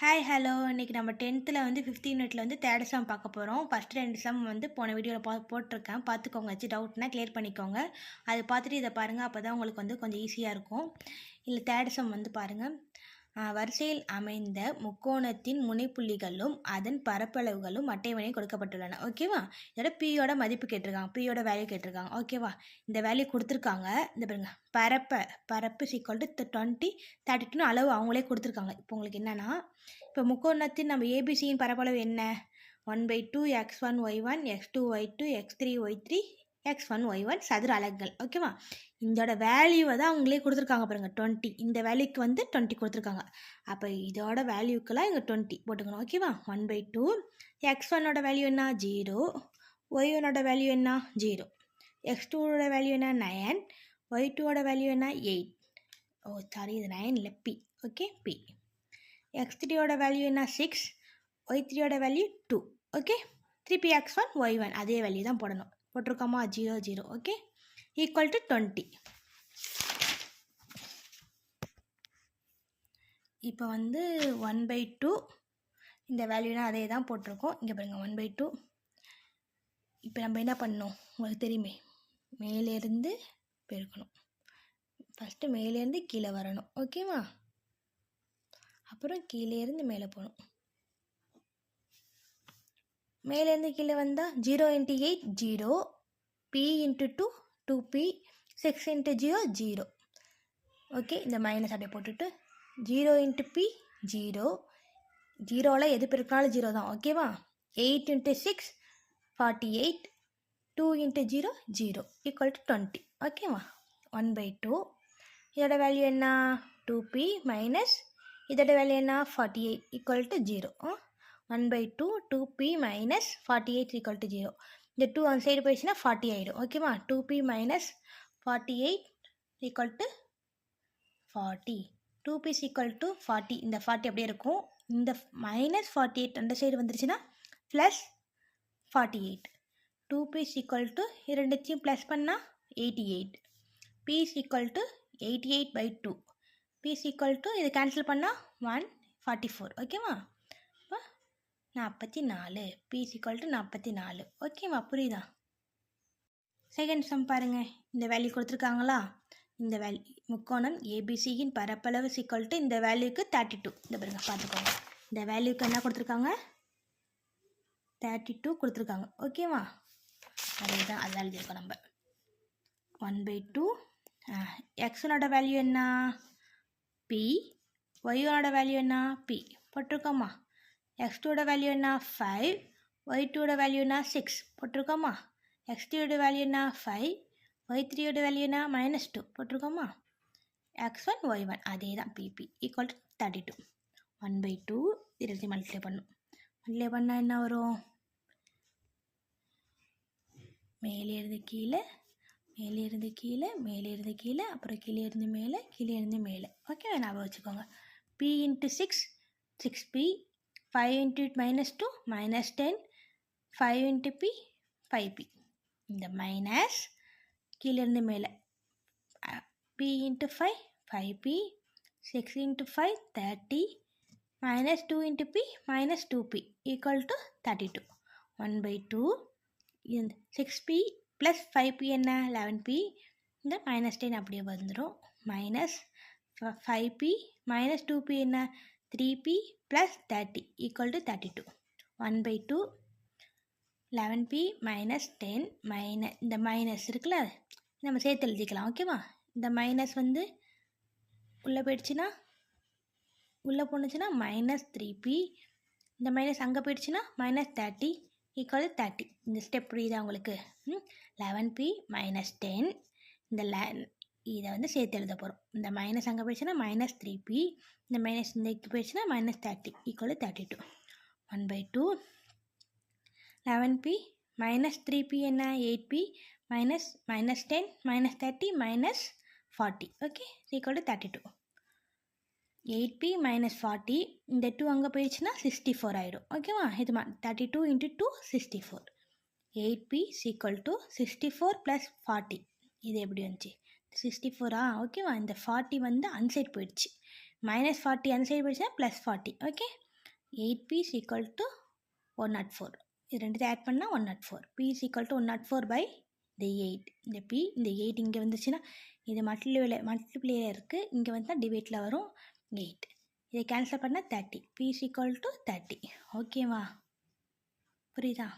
Hi hello இன்றைக்கி நம்ம டென்த்தில் வந்து ஃபிஃப்த் யூனிட்டில் வந்து தேர்ட் சம் பார்க்க போகிறோம் ஃபஸ்ட் ரெண்டு சம் வந்து போன வீடியோவில் பா போட்டிருக்கேன். பார்த்துக்கோங்க. வச்சு டவுட்னா கிளியர் பண்ணிக்கோங்க. அது பார்த்துட்டு இதை பாருங்கள் அப்போ தான் உங்களுக்கு வந்து கொஞ்சம் ஈஸியாக இருக்கும். இல்லை தேர்ட் சம் வந்து பாருங்கள் வரிசையில் அமைந்த முக்கோணத்தின் முனைப்புள்ளிகளும் அதன் பரப்பளவுகளும் அட்டைவணை கொடுக்கப்பட்டுள்ளன. ஓகேவா இதோட பியோட மதிப்பு கேட்டிருக்காங்க. பியோட வேல்யூ கேட்டிருக்காங்க. ஓகேவா இந்த வேல்யூ கொடுத்துருக்காங்க. இந்த பாருங்க. பரப்ப பரப்பு equal to twenty thirty two அளவு அவங்களே கொடுத்துருக்காங்க. இப்போ உங்களுக்கு என்னென்னா இப்போ முக்கோணத்தின் நம்ம ஏபிசியின் பரப்பளவு என்ன? One by two x one y one x two y two x three y three x one y one சதுர அலகுகள். ஓகேவா இதோட வேல்யூவை தான் அவங்களே கொடுத்துருக்காங்க பாருங்கள் டுவெண்ட்டி இந்த வேல்யூக்கு வந்து டுவெண்ட்டி கொடுத்துருக்காங்க. அப்போ இதோட வேல்யூக்கெல்லாம் இங்கே டுவெண்ட்டி போட்டுக்கணும். ஓகேவா ஒன் பை டூ எக்ஸ் ஒன்னோட வேல்யூ என்ன? ஜீரோ ஒய் ஒன்னோட வேல்யூ என்ன? ஜீரோ எக்ஸ் டூவோட வேல்யூ என்ன? நயன் ஒய் டூவோட வேல்யூ என்ன? எயிட் ஓ சாரி இது நயன் இல்லை பி ஓகே பி எக்ஸ் த்ரீயோட வேல்யூ என்ன? சிக்ஸ் ஒய் த்ரீயோட value two okay three x one y one அதே வேல்யூ தான் போடணும். போட்டிருக்கோமா? Zero zero okay equal to twenty இப்போ வந்து ஒன் பை டூ இந்த வேல்யூனா அதே தான் போட்டிருக்கோம். இங்கே பாருங்கள் ஒன் பை டூ இப்போ நம்ம என்ன பண்ணணும்? உங்களுக்கு தெரியுமே மேலேருந்து பெருக்கணும். ஃபஸ்ட்டு மேலேருந்து கீழே வரணும். ஓகேவா அப்புறம் கீழேருந்து மேலே போகணும். மேலேருந்து கீழே வந்தால் zero into eight zero P into two two P six into zero zero okay இந்த மைனஸ் அப்படியே போட்டுட்டு ஜீரோ இன்ட்டு பி ஜீரோ ஜீரோவில் எது பெருக்கினாலும் ஜீரோ தான் ஓகேவா eight into six forty eight two into zero zero equal to twenty ஓகேவா one by two இதோட value என்ன? டூ பி மைனஸ் இதோட வேல்யூ என்ன? Forty eight equal to zero one by two two P minus forty eight equal to zero இந்த two அந்த side போயிடுச்சுன்னா forty ஆகிடும் ஓகேவா two P minus forty eight equal to forty two P's equal to forty இந்த forty அப்படியே இருக்கும். இந்த minus forty eight அந்த சைடு வந்துருச்சுன்னா plus forty eight two P's equal to இரண்டுத்தையும் plus பண்ணால் eighty eight P's equal to eighty eight by two P's equal to இது cancel பண்ணால் one forty four ஓகேவா நாற்பத்தி நாலு பி ஈக்குவல் டு நாற்பத்தி நாலு. ஓகேவா புரியுதா? செகண்ட் சம் பாருங்கள் இந்த வேல்யூ கொடுத்துருக்காங்களா? இந்த வேல்யூ முக்கோணம் ஏபிசியின் பரப்பளவு சிக்கல் டு இந்த வேல்யூக்கு தேர்ட்டி டூ இந்த பாருங்க பார்த்துக்கோங்க. இந்த வேல்யூக்கு என்ன கொடுத்துருக்காங்க? தேர்ட்டி டூ கொடுத்துருக்காங்க ஓகேவா அதே தான் அதான் எழுதியிருக்கோம் நம்ம ஒன் பை டூ எக்ஸனோட வேல்யூ என்ன? பி ஒய்யோட வேல்யூ என்ன? பி போட்டிருக்கோமா? எக்ஸ் டூட வேல்யூ என்ன? ஃபைவ் ஒய் டூட வேல்யூ சிக்ஸ் போட்டிருக்கோமா? எக்ஸ் டூட வேல்யூ ஃபைவ் ஒய் த்ரீயோட வேல்யூனா என்ன? மைனஸ் டூ போட்டிருக்கோமா? எக்ஸ் ஒன் ஒய் ஒன் அதே தான் P P equal to thirty two one by two இருபத்தி மல்டிப்ளை பண்ணும் மல்டிப்ளை பண்ணால் என்ன வரும்? மேலே இருந்து கீழே மேலே இருந்து கீழே மேலே இருந்து கீழே அப்புறம் கீழே இருந்து மேலே கீழே இருந்து மேலே. ஓகே ஞாபகம் வச்சுக்கோங்க. P into six six P 5 into it minus 2 minus 10 5 into p 5p இந்த minus கீழிருந்து மேலே p into 5 5p 6 into 5 30 minus 2 into p minus 2p equal to 32 1 by 2 6p plus 5p என்ன 11p இந்த minus 10 அப்படியே வந்துடும் minus 5p minus 2p என்ன 3p plus thirty equal 30 thirty two one by two eleven P minus ten minus இந்த minus இருக்குல்ல நம்ம சேர்த்து எழுதிக்கலாம் ஓகேவா இந்த மைனஸ் வந்து உள்ளே போயிடுச்சுன்னா உள்ளே போணுச்சுன்னா மைனஸ் த்ரீ பி இந்த மைனஸ் அங்கே போயிடுச்சுன்னா மைனஸ் தேர்ட்டி ஈக்குவல் தேர்ட்டி இந்த ஸ்டெப் புரியுதா உங்களுக்கு? லெவன் பி மைனஸ் டென் இந்த லே இதை வந்து சேர்த்து எழுத போகிறோம் இந்த மைனஸ் அங்கே போயிடுச்சுன்னா மைனஸ் த்ரீ பி இந்த மைனஸ் இந்த போயிடுச்சுன்னா minus thirty equal thirty two one by two eleven P minus three P என்ன? Eight P minus minus ten minus thirty minus forty okay equal to thirty two eight P minus forty இந்த two அங்கே போயிடுச்சுன்னா sixty four ஆகிடும் ஓகேவா இது மா thirty two into two sixty four eight P equal to sixty four plus forty இது எப்படி வந்துச்சு? சிக்ஸ்டி ஃபோரா ஓகேவா இந்த ஃபார்ட்டி வந்து அன்சைட் போயிடுச்சு. மைனஸ் ஃபார்ட்டி அன்சைட் போயிடுச்சுன்னா plus forty okay eight P is equal to one nought four இது ரெண்டுத்தையும் ஆட் பண்ணால் one nought four P is equal to one nought four by இந்த எயிட் இந்த பி இந்த எயிட் இங்கே வந்துச்சுன்னா இது மல்டிப்ளே மல்டிப்ளேயில் இருக்குது இங்கே வந்தால் டிபேட்டில் வரும் எயிட் இதை கேன்சல் பண்ணால் thirty P is equal to thirty ஓகேவா புரியுதா?